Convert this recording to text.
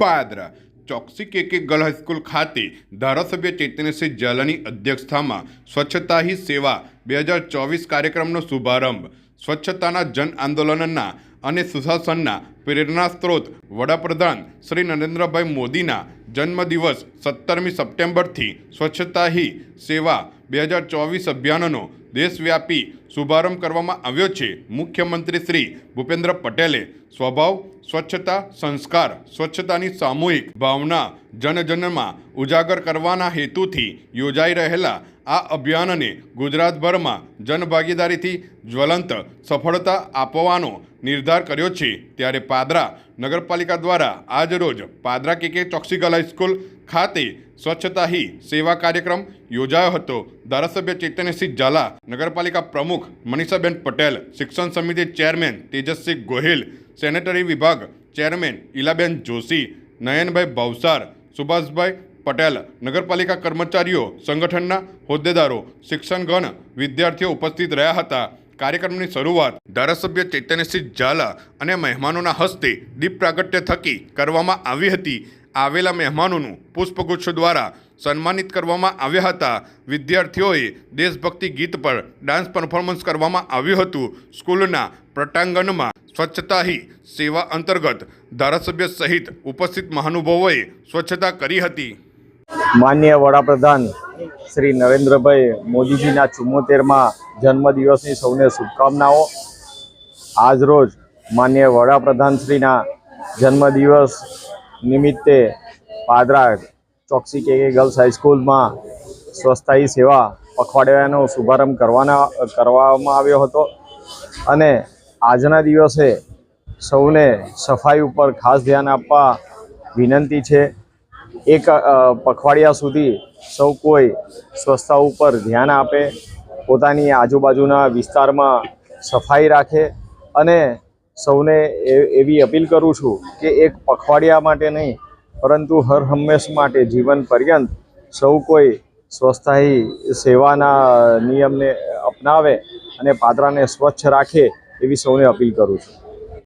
પાદરા ચોકસી કે કે girl high school ખાતે ધારાસભ્ય ચૈતન્યસિંહ ઝાલાની અધ્યક્ષતામાં સ્વચ્છતા હી સેવા બે હજાર ચોવીસ કાર્યક્રમનો શુભારંભ. સ્વચ્છતાના જન આંદોલનના અને સુશાસનના પ્રેરણા સ્ત્રોત વડાપ્રધાન શ્રી નરેન્દ્રભાઈ મોદીના જન્મદિવસ સત્તરમી સપ્ટેમ્બરથી સ્વચ્છતા હી સેવા બે હજાર ચોવીસ અભિયાનનો દેશવ્યાપી શુભારંભ કરવામાં આવ્યો છે. મુખ્યમંત્રી શ્રી ભૂપેન્દ્ર પટેલે સ્વભાવ, સ્વચ્છતા, સંસ્કાર, સ્વચ્છતાની સામૂહિક ભાવના જનજનમાં ઉજાગર કરવાના હેતુથી યોજાઈ રહેલા આ અભિયાનને ગુજરાતભરમાં જનભાગીદારીથી જ્વલંત સફળતા આપવાનો નિર્ધાર કર્યો છે. ત્યારે પાદરા નગરપાલિકા દ્વારા આજરોજ પાદરા કે કે ગર્લ હાઈસ્કૂલ ખાતે સ્વચ્છતા હી સેવા કાર્યક્રમ યોજાયો હતો. ધારાસભ્ય ચેતનસિંહ ઝાલા નગરપાલિકા પ્રમુખ મનીષાબેન પટેલ, શિક્ષણ સમિતિ ચેરમેન તેજસ્વી ગોહિલ, સેનેટરી વિભાગ ચેરમેન ઇલાબેન જોશી, નયનભાઈ ભાવસાર સુભાષભાઈ પટેલ, નગરપાલિકા કર્મચારીઓ, સંગઠનના હોદ્દેદારો, શિક્ષણગણ, વિદ્યાર્થીઓ ઉપસ્થિત રહ્યા હતા. કાર્યક્રમની શરૂઆત ધારાસભ્ય ચૈતન્યસિંહ ઝાલા અને મહેમાનોના હસ્તે દીપ પ્રાગટ્ય થકી કરવામાં આવી હતી. આવેલા મહેમાનોનું પુષ્પગુચ્છ દ્વારા સન્માનિત કરવામાં આવ્યા હતા. વિદ્યાર્થીઓએ દેશભક્તિ ગીત પર ડાન્સ પરફોર્મન્સ કરવામાં આવ્યું હતું. સ્કૂલના પ્રટાંગણમાં સ્વચ્છતા હી સેવા અંતર્ગત ધારાસભ્ય સહિત ઉપસ્થિત મહાનુભાવોએ સ્વચ્છતા કરી હતી. માન્ય વડાપ્રધાન શ્રી નરેન્દ્રભાઈ મોદીજીના ચુમ્મોતેરમાં જન્મદિવસની સૌને શુભકામનાઓ. આજરોજ માન્ય વડાપ્રધાનશ્રીના જન્મદિવસ નિમિત્તે પાદરા ચોકસી કે ગર્લ્સ હાઈસ્કૂલમાં સ્વસ્થાયી સેવા પખવાડિયાનો શુભારંભ કરવાના, કરવામાં આવ્યો હતો. અને આજના દિવસે સૌને સફાઈ ઉપર ખાસ ધ્યાન આપવા વિનંતી છે. એક પખવાડિયા સુધી સૌ કોઈ સ્વચ્છતા ઉપર ધ્યાન આપે, પોતાની આજુબાજુના વિસ્તારમાં સફાઈ રાખે અને સૌને એવી અપીલ કરું છું કે એક પખવાડિયા માટે નહીં પરંતુ હર હંમેશ માટે જીવન પર્યંત સૌ કોઈ સ્વસ્થાયી સેવાના નિયમને અપનાવે અને પાદરાને સ્વચ્છ રાખે એવી સૌને અપીલ કરું છું.